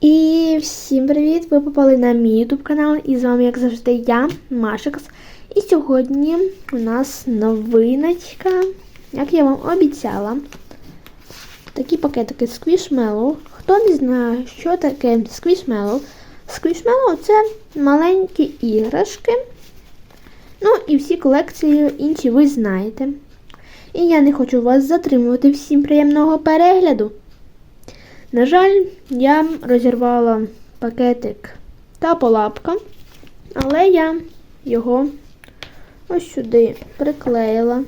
І всім привіт! Ви попали на мій YouTube канал і з вами, як завжди, я, Машикс. І сьогодні у нас новиночка, як я вам обіцяла. Такі пакетики Squishmallow. Хто не знає, що таке Squishmallow? Squishmallow це маленькі іграшки. Ну і всі колекції інші ви знаєте. І я не хочу вас затримувати. Всім приємного перегляду. На жаль, я розірвала пакетик та полапка, але я його ось сюди приклеїла.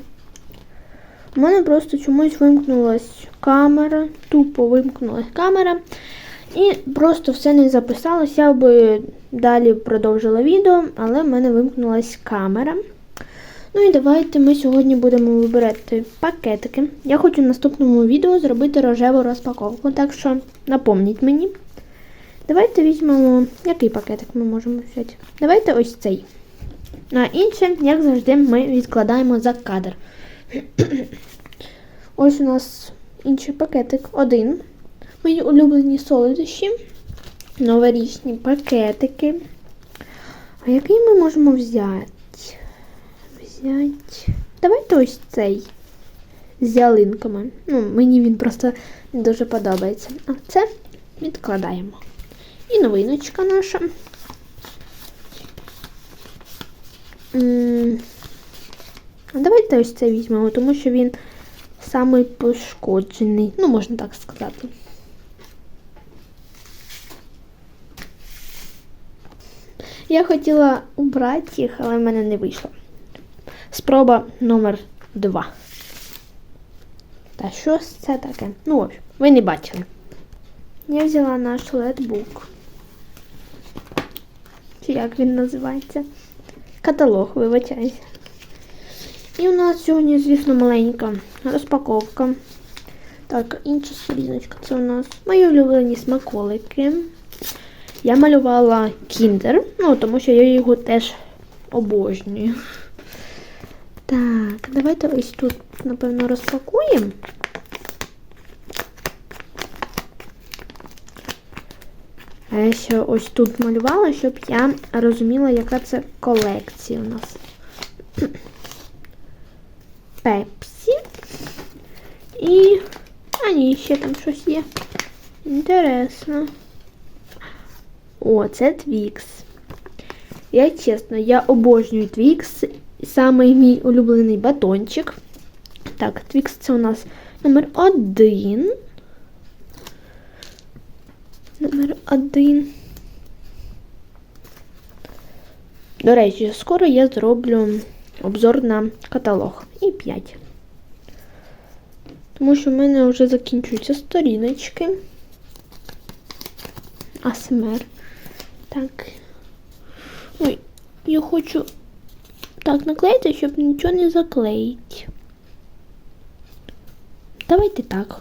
У мене просто чомусь вимкнулась камера, тупо вимкнулась камера. І просто все не записалось. Я би далі продовжила відео, але в мене вимкнулась камера. Ну і давайте ми сьогодні будемо вибирати пакетики. Я хочу в наступному відео зробити рожеву розпаковку, так що напомніть мені. Давайте візьмемо, який пакетик ми можемо взяти. Давайте ось цей. А інше, як завжди, ми відкладаємо за кадр. Ось у нас інший пакетик. Один. Мої улюблені солодощі. Новорічні пакетики. А який ми можемо взяти? Взять. Давайте ось цей з ялинками. Ну, мені він просто дуже подобається. А це відкладаємо. І новиночка наша. Давайте ось це візьмемо, тому що він самий пошкоджений. Ну, можна так сказати. Я хотіла убрати їх, але в мене не вийшло. Спроба номер 2. Та що це таке? Ну, общем, ви не бачили. Я взяла наш летбук. Чи як він називається? Каталог, вибачаюся. І у нас сьогодні, звісно, маленька розпаковка. Так, інша сторіночка. Це у нас мої улюблені смаколики. Я малювала кіндер, ну, тому що я його теж обожнюю. Так, давайте ось тут, напевно, розпакуємо. А я ще ось тут малювала, щоб я розуміла, яка це колекція у нас. Пепсі. І... А ні, ще там щось є. Інтересно. О, це Твікс. Я чесно, я обожнюю Твікс. Самий мій улюблений батончик. Так, Твікс це у нас номер один. Номер один. До речі, скоро я зроблю обзор на каталог. І 5. Тому що в мене вже закінчуються сторіночки. АСМР. Так. Ой, я хочу так наклеїти, щоб нічого не заклеїть. Давайте так.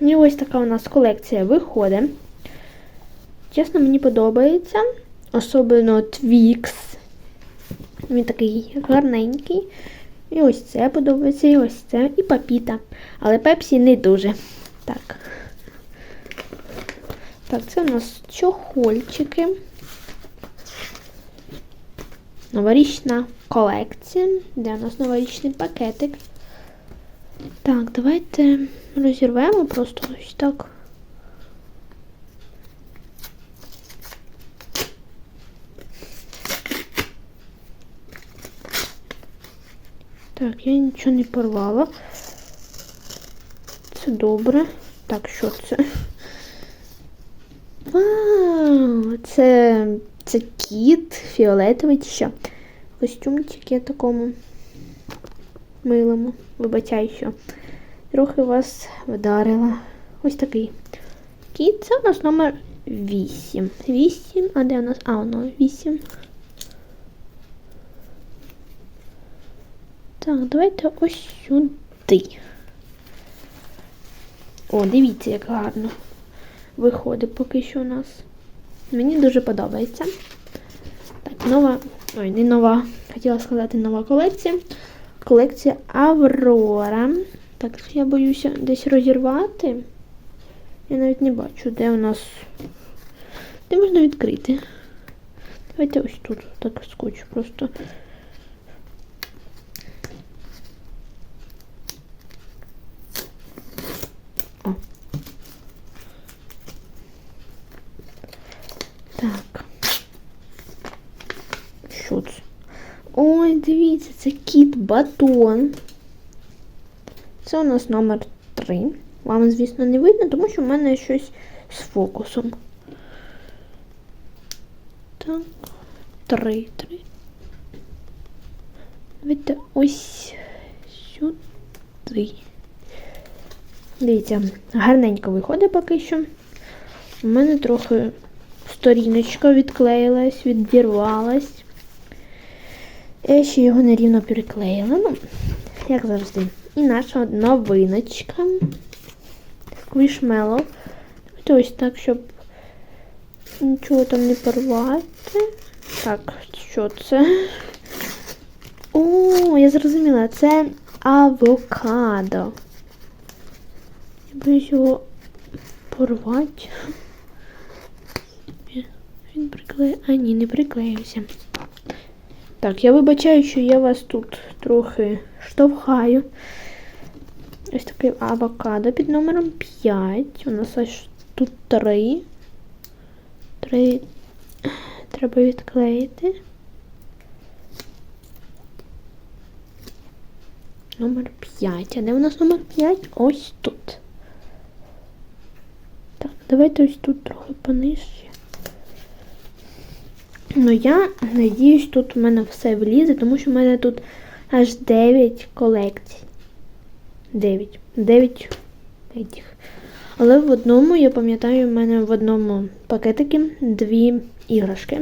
І ось така у нас колекція виходить. Чесно, мені подобається. Особливо Твікс. Він такий гарненький. І ось це подобається, і ось це, і папіта. Але пепсі не дуже. Так. Так, це у нас чохольчики. Новорічна колекція. Де у нас новорічний пакетик? Так, давайте розірвемо просто ось так. Так, я нічого не порвала. Це добре. Так, що це? Вау, це, це кіт фіолетовий чи що. Костюмчик такому милому. Вибачай, що трохи вас вдарила. Ось такий кіт. Це у нас номер 8. 8, а де у нас? А, воно 8. Так, давайте ось сюди. О, дивіться, як гарно виходить поки що у нас. Мені дуже подобається. Так, нова, ой, не нова, хотіла сказати нова колекція. Колекція Аврора. Так, я боюся десь розірвати. Я навіть не бачу, де у нас. Де можна відкрити? Давайте ось тут так скотч просто. Так. Що це? Ой, дивіться, це кіт батон. Це у нас номер 3. Вам, звісно, не видно, тому що в мене щось з фокусом. Так. Три, три. Давайте ось сюди. Дивіться, гарненько виходить поки що. У мене трохи сторіночка відклеїлась, відірвалась. Я ще його нерівно переклеїла. Ну, як завжди. І наша новиночка. Сквішмело. Давайте ось так, щоб нічого там не порвати. Так, що це? О, я зрозуміла, це авокадо. Я боюсь його порвати. Він приклеїв. А ні, не приклеївся. Так, я вибачаю, що я вас тут трохи штовхаю. Ось такий авокадо під номером 5. У нас аж тут 3. 3 треба відклеїти. Номер 5. А де у нас номер 5? Ось тут. Так, давайте ось тут трохи понижче. Ну, я надіюсь, тут у мене все влізе, тому що в мене тут аж 9 колекцій. 9. 9 этих. Але в одному, я пам'ятаю, в мене в одному пакетикі дві іграшки.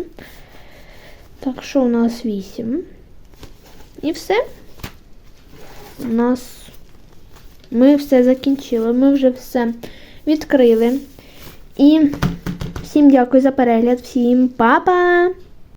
Так що у нас 8. І все. У нас ми все закінчили, ми вже все відкрили. І всім дякую за перегляд, всім па-па!